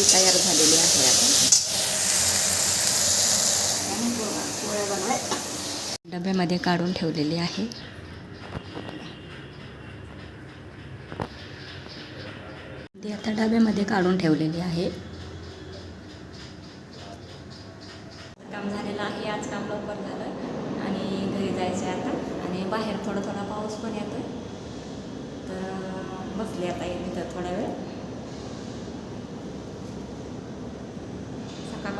भाजी तयार झालेली आहे आता. डब्यामध्ये काढून ठेवलेली आहे. ती आता डब्यामध्ये काढून ठेवलेली आहे. काम झालेलं आहे आज काम लवकर झालं आणि घरी जायचं आहे आता. आणि बाहेर थोडा थोडा पाऊस पण येतोय. तर बसले आता तिथं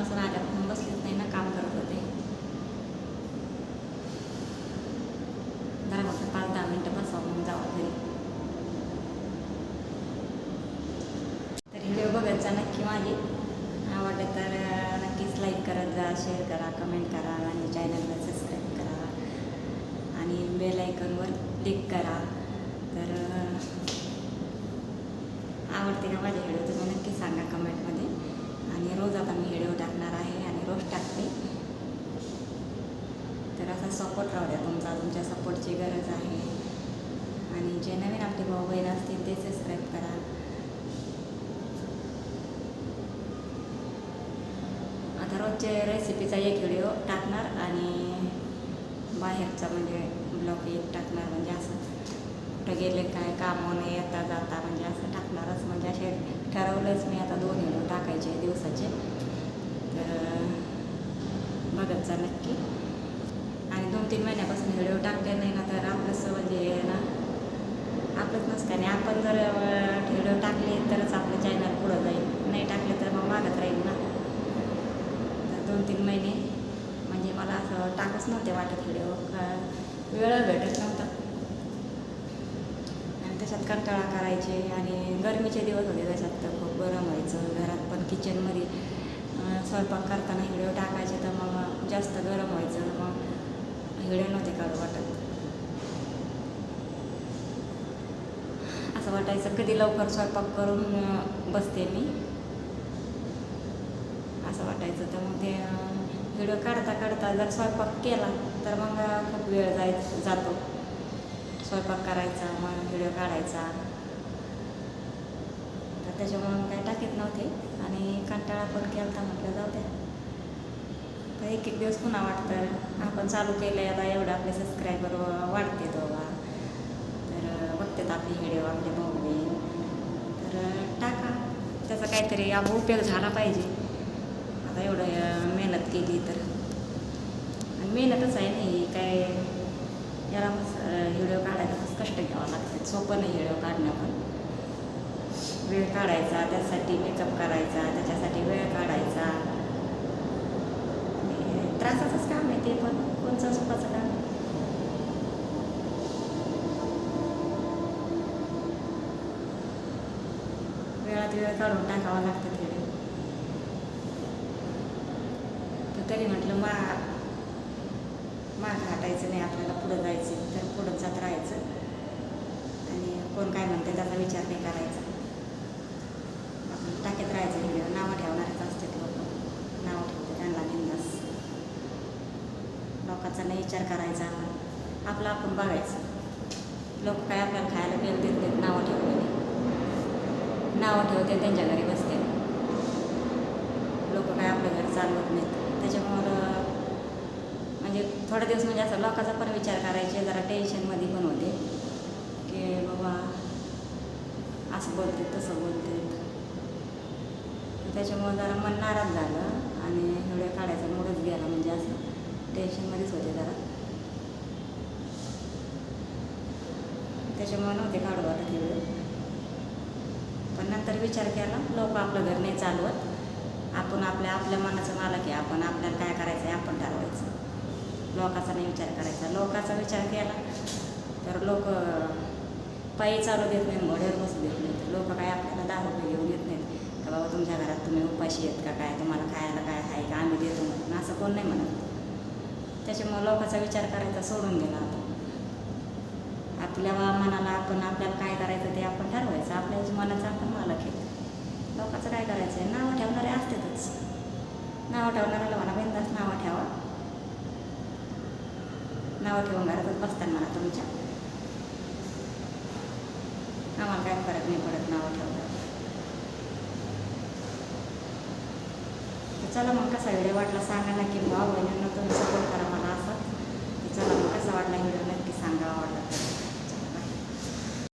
कामापासून वेळ आल्यापासून बसलीच नाही ना काम करत होते. दहा वाजता पाच दहा मिनटं बसावं मग जावं घरी. तर व्हिडिओ बघत जा नक्की माझी आवडले तर नक्कीच लाईक करत जा शेअर करा कमेंट करा आणि चॅनलला सबस्क्राईब करा. आणि बेल आयकॉनवर क्लिक करा. तर आवडते का माझ्या व्हिडिओ तुम्ही नक्की सांगा कमेंटमध्ये आणि रोज आता मी व्हिडिओ टाकणार आहे आणि रोज टाकते तर असा सपोर्ट राहू द्या तुमचा तुमच्या सपोर्टची गरज आहे आणि जे नवीन आपले भाऊ बहीण असतील ते सबस्क्राईब करा. आता रोजचे रेसिपीचा एक व्हिडिओ टाकणार आणि बाहेरचा म्हणजे ब्लॉग एक टाकणार म्हणजे असं. कुठं गेले काय कामाने येता जाता म्हणजे असं टाकणारच म्हणजे असे ठरवलंच मी आता दोन व्हिडिओ टाकायचे दिवसाचे. तर बघत जा नक्की. आणि दोन तीन महिन्यापासून व्हिडिओ टाकले नाही ना तर आपलंसं म्हणजे ना आपलंच नसतं आणि आपण जर व्हिडिओ टाकले तरच आपलं चॅनल पुढं जाईल. नाही टाकले तर मग मागत राहील ना. तर दोन तीन महिने म्हणजे मला असं टाकच नव्हते वाटत व्हिडिओ वेळ भेटत नव्हता. आणि त्याच्यात कंटाळा करायचे आणि गरमीचे दिवस होते त्याच्यात तर खूप गरम व्हायचं. घरात पण किचनमध्ये स्वयंपाक करताना व्हिडिओ टाकायचे तर मग जास्त गरम व्हायचं मग व्हिडिओ नव्हते काढू वाटत असं वाटायचं कधी लवकर स्वयंपाक करून बसते मी. असं वाटायचं. तर मग ते व्हिडिओ काढता काढता जर स्वयंपाक केला तर मग खूप वेळ जाय जातो. स्वयंपाक करायचा मग व्हिडिओ काढायचा. तर त्याच्यामुळे मग काही टाकीत नव्हते. आणि कंटाळा पण केला म्हटलं जाऊ द्या. तर एक एक दिवस पुन्हा वाटतं आपण चालू केलं आता एवढं आपले सबस्क्रायबर वाढते दोघा तर अं, बघतात आपले व्हिडिओ आपले भाऊ बहीण तर अं, टाका त्याचा काहीतरी आपला उपयोग झाला पाहिजे. आता एवढं मेहनत केली तर. आणि मेहनतच आहे नाही काय याला हिडिओ व्हिडिओ काढायला कष्ट घ्यावं लागतात सोपं नाही व्हिडिओ काढणं पण. वेळ काढायचा त्यासाठी मेकअप करायचा त्याच्यासाठी वेळ काढायचा. आणि त्रासाचंच काम आहे ते पण. कोणचं सुखाचं काम आहे वेळात वेळ काढून टाकावा लागतं थोडे तर तरी म्हटलं मा माग हटायचं नाही आपल्याला पुढं जायचं तर पुढं जात राहायचं. आणि कोण काय म्हणते त्याचा विचार नाही करायचा. आपण टाकीत राहायचं व्हिडिओ नावं ठेवणारच असते लोक. नावं ठेवते त्यांना बिंदास. लोकांचा नाही विचार करायचा आपण. आपलं आपण बघायचं. लोक काय आपल्याला खायला बेल देत नावं ठेवलेली नावं ठेवते त्यांच्या घरी बसते. लोक काय आपलं घर चालवत नाहीत. त्याच्यामुळं म्हणजे थोडे दिवस म्हणजे असं लोकांचा पण विचार करायचे जरा टेन्शनमध्ये पण होते. की बाबा असं बोलते तसं बोलते. त्याच्यामुळं जरा मन नाराज झालं आणि व्हिडिओ काढायचा मूडच गेला म्हणजे असं टेन्शनमध्येच होते जरा. त्याच्यामुळे नव्हते काढू वाटत व्हिडिओ पण नंतर विचार केला लोक आपलं घर नाही चालवत. आपण आपल्या आपल्या मनाचं मालक आहे. आपण आपल्याला काय करायचं आहे आपण ठरवायचं. लोकाचा नाही विचार करायचा. लोकाचा विचार केला तर लोक पायी चालू देत नाही घोड्यावर बसू देत नाहीत. लोक काय आपल्याला दहा रुपये घेऊन येत नाहीत. का बाबा तुमच्या घरात तुम्ही उपाशी आहेत का काय? तुम्हाला खायला काय आहे का? आम्ही देतो म्हणून. असं कोण नाही म्हणत. त्याच्यामुळे लोकाचा विचार करायचा सोडून गेला आता. आपल्या मनाला आपण आपल्याला काय करायचं ते आपण ठरवायचं. आपल्या मनाचं आपण मालक आहे. लोकांचं काय करायचं आहे नावं ठेवणारे असतातच. नावं ठेवणाऱ्याला म्हणा बिंदास नावं ठेवा. नावं ठेवून घरातच बसतात म्हणा तुमच्या. आम्हाला काय फरक नाही पडत नावं ठेवलं चला मग कसा व्हिडिओ वाटला सांगा ना की भाऊ बहिणींना तुम्ही सपोर्ट करा मला असं. चला मग कसा वाटला व्हिडिओ नक्की सांगा आवडला